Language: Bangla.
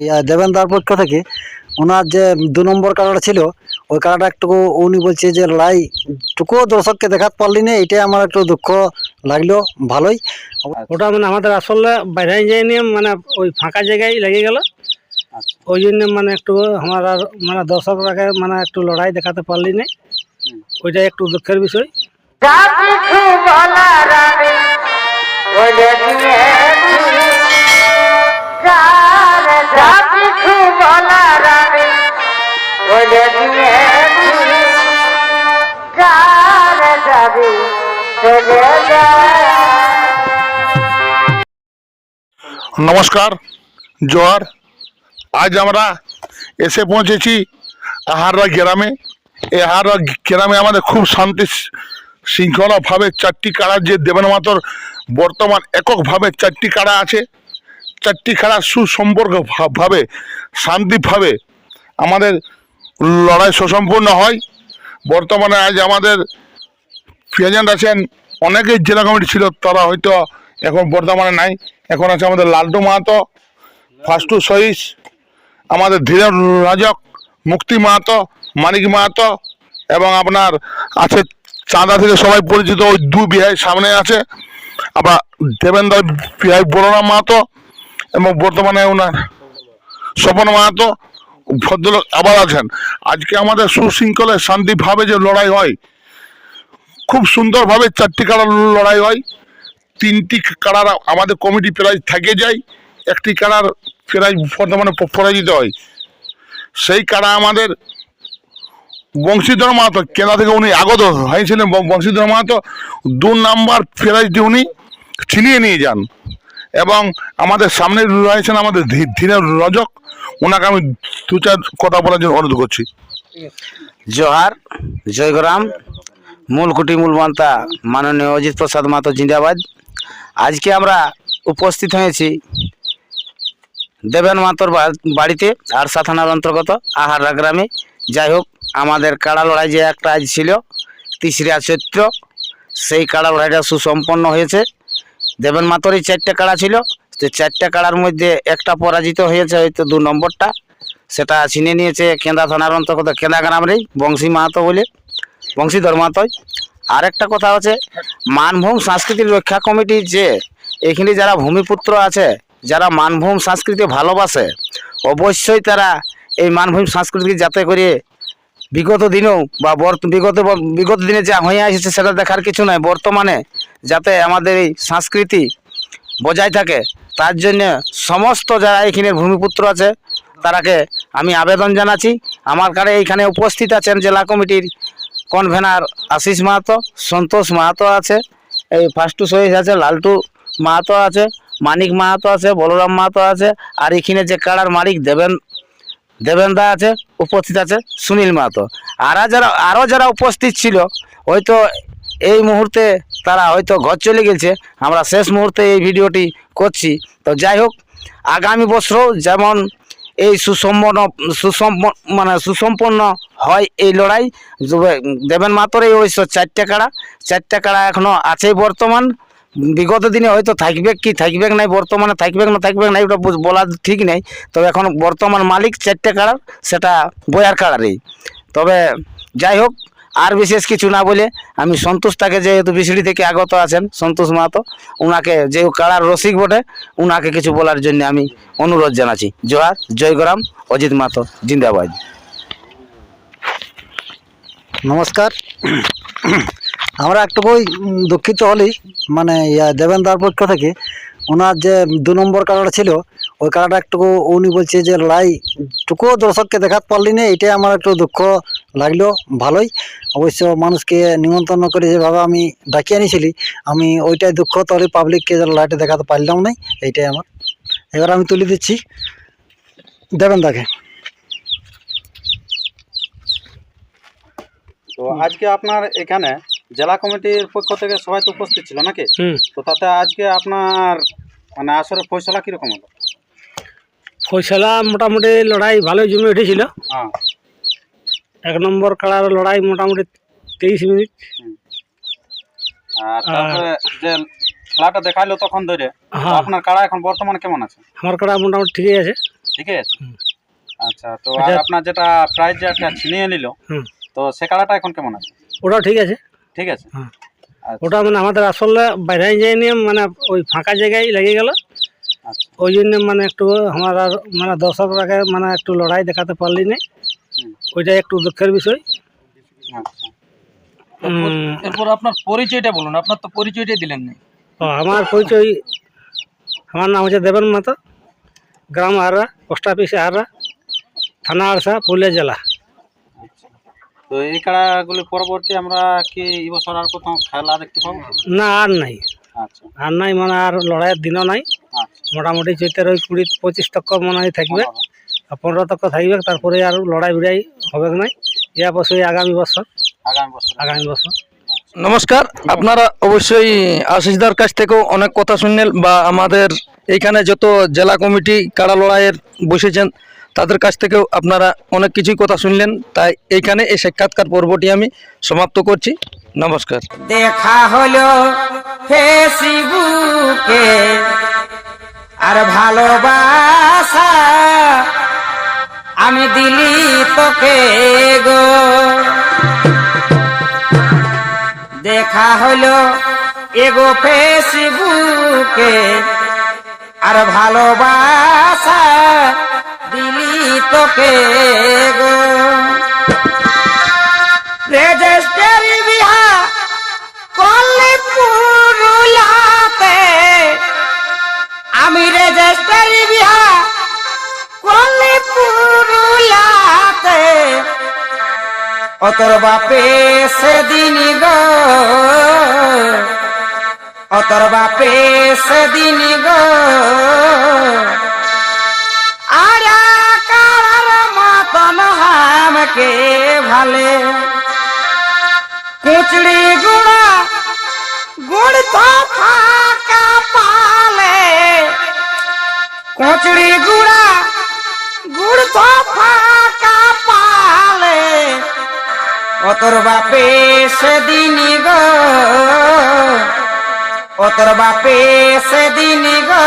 ইয়া দেবেন্দার পক্ষ থেকে ওনার যে দু নম্বর কার্ডটা ছিল ওই কার্ডটা একটু উনি বলছে যে লড়াই টুকু দর্শককে দেখাতে পারলি না এটাই আমার একটু দুঃখ লাগল ভালোই। ওটা মানে আমাদের আসলে বাইরে যায়নি মানে ওই ফাঁকা জায়গায় লেগে গেল। ওই জন্য মানে একটু আমার আর মানে দর্শকরাকে মানে একটু লড়াই দেখাতে পারলি না। ওইটা একটু দুঃখের বিষয়। যা কিছু বলার আমি নমস্কার, জোয়ার। আজ আমরা এসে পৌঁছেছি আহাররা গ্রামে। এই আহাররা গ্রামে আমাদের খুব শান্তি শৃঙ্খলাভাবে চারটি কাড়া যে দেবেন মাতর, বর্তমান এককভাবে চারটি কাড়া আছে। চারটি কাড়া সুসম্পর্ক ভাবে শান্তিভাবে আমাদের লড়াই সুসম্পূর্ণ হয়। বর্তমানে আজ আমাদের প্রেজেন্ট আছেন অনেকেই জেলা কমিটি ছিল, তারা হয়তো এখন বর্তমানে নাই। এখন আছে আমাদের লালটু মাহাতো, ফাস্টু সহিস, আমাদের ধীরেন রাজক, মুক্তি মাহাতো, মানিক মাহাতো, এবং আপনার আছে চাঁদা থেকে সবাই পরিচিত, ওই দু বিহাই সামনে আছে। আবার দেবেন্দ্র বিহাই বড়রাম মাহাতো, এবং বর্তমানে ওনার স্বপন মাহাতো, ভদ্রলোক আবার আছেন। আজকে আমাদের সুশৃঙ্খলে শান্তিভাবে যে লড়াই হয় খুব সুন্দরভাবে চারটি কাড়ার লড়াই হয়। তিনটি কাড়ার আমাদের কমিটি প্রাইজ থেকে যায়, একটি কাড়ার প্রাইজ বর্তমানে পরাজিত হয়। সেই কাড়া আমাদের বংশীধর মাহাতো, কেনা থেকে উনি আগত হয়েছিলেন বংশীধর মাহাতো, দু নাম্বার প্রাইজটি উনি ছিনিয়ে নিয়ে যান। এবং আমাদের সামনে রয়েছেন আমাদের ধীরের রজক, ওনাকে আমি দু চার কথা বলার জন্য অনুরোধ করছি। জোহার, জয়গ্রাম। মূলকুটি মূলমন্তা মাননীয় অজিত প্রসাদ মাতো জিন্দাবাদ। আজকে আমরা উপস্থিত হয়েছি দেবেন মাতোর বাড়িতে আর থানার অন্তর্গত আহাররা গ্রামে। যাই হোক, আমাদের কাড়া লড়াই যে একটা আজ ছিল তিসরা চৈত্র, সেই কাড়া লড়াইটা সুসম্পন্ন হয়েছে। দেবেন মাতরই চারটে কাড়া ছিল, তো চারটে কাড়ার মধ্যে একটা পরাজিত হয়েছে হয়তো দু নম্বরটা, সেটা চিনে নিয়েছে কেন্দা থানার অন্তর্গত কেন্দা গ্রামেরই বংশী মাহাতো বলে। বংশীধর মাহাতোই আরেকটা কথা হচ্ছে মানভূম সাংস্কৃতিক রক্ষা কমিটি যে, এখানে যারা ভূমিপুত্র আছে, যারা মানভূম সংস্কৃতি ভালোবাসে, অবশ্যই তারা এই মানভূম সংস্কৃতি যাতে করে বিগত দিনেও বা বিগত বিগত দিনে যা হয়ে আসছে সেটা দেখার কিছু নয় বর্তমানে যাতে আমাদের এই সংস্কৃতি বজায় থাকে, তার জন্য সমস্ত যারা এখানে ভূমিপুত্র আছে, তারাকে আমি আবেদন জানাচ্ছি। আমার কাছে এইখানে উপস্থিত আছেন জেলা কমিটির কনভেনার আশিস মাহাতো, সন্তোষ মাহাতো আছে, এই ফার্স্টু সহিস আছে, লালটু মাহাতো আছে, মানিক মাহাতো আছে, বলরাম মাহাতো আছে, আর এখানে যে কাড়ার মালিক দেবেন দেবেন্দা আছে, উপস্থিত আছে সুনীল মাহাতো। আর যারা আরও যারা উপস্থিত ছিল, হয়তো এই মুহূর্তে তারা হয়তো ঘর চলে গেছে, আমরা শেষ মুহূর্তে এই ভিডিওটি করছি। তো যাই হোক, আগামী বছরও যেমন এই সুসম্পন্ন, সুসম্প মানে সুসম্পন্ন হয় এই লড়াই। দেবেন মাতর এই অবশ্য চারটে কাড়া। চারটে কাড়া এখনও আছেই বর্তমান। বিগত দিনে হয়তো থাকবে কি, থাকবে নাই, বর্তমানে থাকবে না থাকবে না এটা বলা ঠিক নেই। তবে এখন বর্তমান মালিক চারটে কাড়ার সেটা বয়ার কাড়ারই তবে যাই হোক আর বিশেষ কিছু না বলে আমি সন্তোষ তাকে যেহেতু বিসিডি থেকে আগত আছেন, সন্তোষ মাহাতো ওনাকে যে কাড়ার রসিক বটে ওনাকে কিছু বলার জন্য আমি অনুরোধ জানাচ্ছি। জোহার জয়গ্রাম অজিত মাহাতো, জিন্দাবাদ। নমস্কার। আমরা একটুকুই দুঃখিত হলি মানে দেবেন্দার পক্ষ থেকে, ওনার যে দু নম্বর কার্ডটা ছিল ওই কার্ডটা একটু উনি বলছে যে লড়াই টুকু দর্শককে দেখাতে পারলি না এটাই আমার একটু দুঃখ লাগল ভালোই। অবশ্য মানুষকে নিমন্ত্রণ করে যেভাবে আমি ডাকিয়ে আনিছিলি আমি ওইটাই দুঃখ তাহলে পাবলিককে যে লড়াইটা দেখাতে পারলাম না এইটাই আমার। এবার আমি তুলে দিচ্ছি দেবেন্দাকে তো আজকে আপনার এখানে জেলা কমিটির পক্ষ থেকে সবাই তো উপস্থিত ছিল নাকি? তো তাতে আজকে আপনার মানে আসলে ফয়সলা কীরকম হলো? ফয়সলা মোটামুটি লড়াই ভালোই জমে উঠেছিল। হ্যাঁ। এক নম্বর কাড়ার লড়াই মোটামুটি তেইশ মিনিট। আর তারপরে যে খেলাটা দেখাইলো তখন ধরে হ্যাঁ। আপনার কাড়া এখন বর্তমানে কেমন আছে? আমার কাড়া মোটামুটি ঠিকই আছে। আছে? আচ্ছা তো আচ্ছা। আর আপনার যেটা প্রাইজ যেটা ছিনিয়ে নিল হুম। তো সে কাড়াটা এখন কেমন আছে? ঠিক আছে। ঠিক আছে? হ্যাঁ। আচ্ছা। ওটা মানে আমাদের আসলে বাইরে যায়নি মানে ওই ফাঁকা জায়গায় লেগে গেল। ওই জন্য মানে একটু আমার আর মানে দর্শকরাকে মানে একটু লড়াই দেখাতে পারলি না ওইটা একটু দুঃখের বিষয়। আচ্ছা। এরপর আপনার পরিচয়টা বলুন আপনার তো পরিচয়টা দিলেন না। আমার পরিচয় আমার নাম হচ্ছে দেবেন মাতা। গ্রাম আররা পোস্ট অফিস আররা থানা আরসা পুরুলিয়া জেলা। তো এই কাড়াগুলি পরবর্তী আমরা কি এই বছর আর কোথাও খেলা দেখতে পাবো? না আর নাই। আচ্ছা। আর নাই মানে আর লড়াইয়ের দিনও নাই। আচ্ছা মোটামুটি চৈতের ওই কুড়ি পঁচিশ তক মনে হয় থাকবে। আর পনেরো তক থাকবে তারপরে আর লড়াই বিড়াই হবে নাই। ইয়া বছর আগামী বছর। আগামী বছর। আগামী বছর। নমস্কার আপনারা অবশ্যই আশিসদার কাছ থেকেও অনেক কথা শুনলেন বা আমাদের এইখানে যত জেলা কমিটি কাড়া লড়াইয়ের বসেছেন তাদের কাছ থেকেও আপনারা অনেক কিছুই কথা শুনলেন। তাই এইখানে এই সাক্ষাৎকার পর্বটি আমি সমাপ্ত করছি। নমস্কার। দেখা হলো ফেসবুকে। আর ভালোবাসা আমি দিলি তোকে গো। দেখা হলো এগো ফেসবুকে, আর ভালোবাসা দিলি তোকে গো। অতর বাপে সেদিন গো অতর বাপে সেদিন গো। আরা কারার মতন হামকে ভালে, কুচড়ি গুড়া, গুড় তো ফাঁকা পালে। কুচড়ি গুড়া, গুড় তো ফাঁকা অতর বাপে সেদিন গো অতর বাপে সেদিন গো।